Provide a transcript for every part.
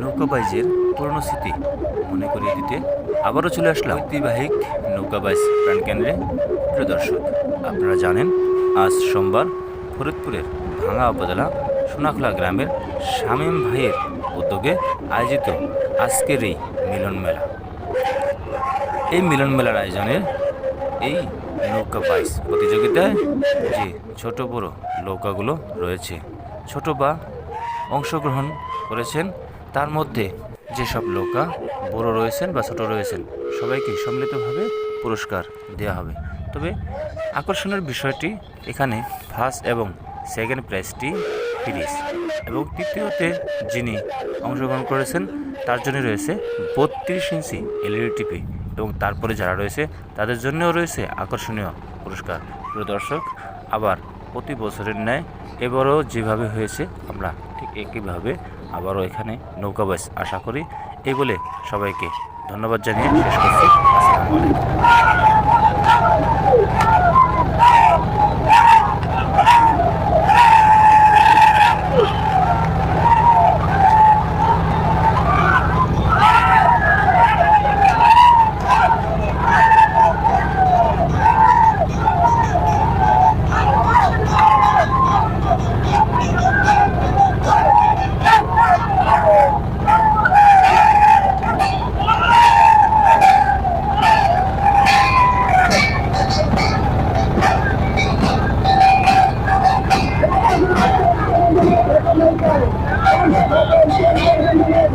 নৌকাবাইজের পুরনো স্মৃতি মনে করিয়ে দিতে আবারও চলে আসলাম ঐতিহাসিক নৌকাবাইজ প্রাণকেন্দ্রে প্রিয় দর্শক, আপনারা জানেন, আজ সোমবার ফরিদপুরের ভাঙা উপজেলা সোনাখোলা গ্রামের শামীম ভাইয়ের উদ্যোগে আয়োজিত আজকের এই মিলন মেলা। এই মিলন মেলার আয়োজনে এই নৌকা বাইস প্রতিযোগিতায় যে ছোট বড় নৌকাগুলো রয়েছে, ছোট বা অংশগ্রহণ করেছেন তার মধ্যে যেসব নৌকা বড় রয়েছেন বা ছোট রয়েছেন, সবাইকে সম্মিলিতভাবে পুরস্কার দেওয়া হবে। তবে আকর্ষণের বিষয়টি এখানে ফার্স্ট এবং সেকেন্ড প্রাইজটি ফিরিস এবং তৃতীয়তে যিনি অংশগ্রহণ করেছেন, তার জন্য রয়েছে বত্রিশ ইঞ্চি এলইডি টিভি এবং তারপরে যারা রয়েছে, তাদের জন্যও রয়েছে আকর্ষণীয় পুরস্কার। প্রিয় দর্শক, আবার প্রতি বছরের ন্যায় এবারও যেভাবে হয়েছে, আমরা ঠিক একইভাবে আবারও এখানে নৌকা বাস আশা করি। এই বলে সবাইকে ধন্যবাদ জানিয়ে শেষ করছি।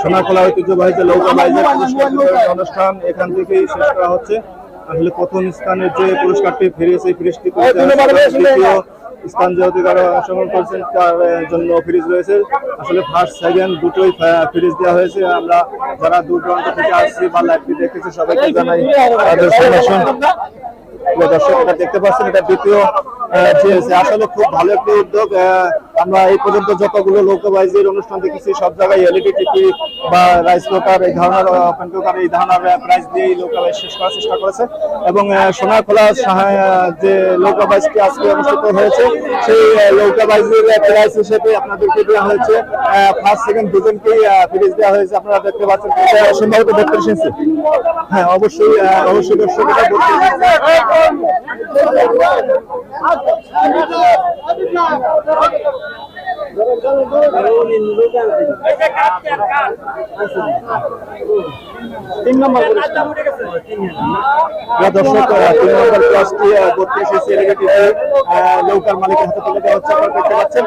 সোনাখোলা ঐতিহ্যবাহী যে লৌকা বাইজের অনুষ্ঠান এখান থেকেই শেষ করা হচ্ছে। আসলে প্রথম স্থানের যে পুরস্কারটি ফিরিয়েছে এই ফ্রিজটি স্থান যেহেতু তারা অংশগ্রহণ করছেন তার জন্য ফ্রিজ রয়েছে। আসলে ফার্স্ট সেকেন্ড দুটোই ফ্রিজ দেওয়া হয়েছে। আমরা যারা দূর দূরান্ত থেকে আসছি বা লাইভটি দেখেছি সবাইকে জানাই তাদের সমর্থন প্রিয় দর্শক দেখতে পাচ্ছেন এটা দ্বিতীয় আসলে খুব ভালো একটি উদ্যোগ। আমরা এই পর্যন্ত যতগুলো লোকবাইজের অনুষ্ঠান দেখেছি সব জায়গায় এলইডি টিভি বা রাইস কুকার এই ধরনের ওপেন কুকার এই ধরনের প্রাইস দিয়ে লোকবাইজ শেষ করার চেষ্টা করেছে। এবং আহ, সোনাখোলা যে লোকবাইজটি আজকে অনুষ্ঠিত হয়েছে সেই লোকবাইজের প্রাইস হিসেবে আপনাদেরকে দেওয়া হয়েছে ফার্স্ট সেকেন্ড দুজনকেই ফিরিজ দেওয়া হয়েছে। আপনারা দেখতে পাচ্ছেন সম্ভবত বত্রিশ ইঞ্চি হ্যাঁ অবশ্যই অবশ্যই দর্শক এটা বত্রিশ ইঞ্চি। তিন নম্বর দর্শক তিন নম্বর নৌকার মালিকের হাতে তুলে দেওয়া হচ্ছে আপনারা দেখতে পাচ্ছেন।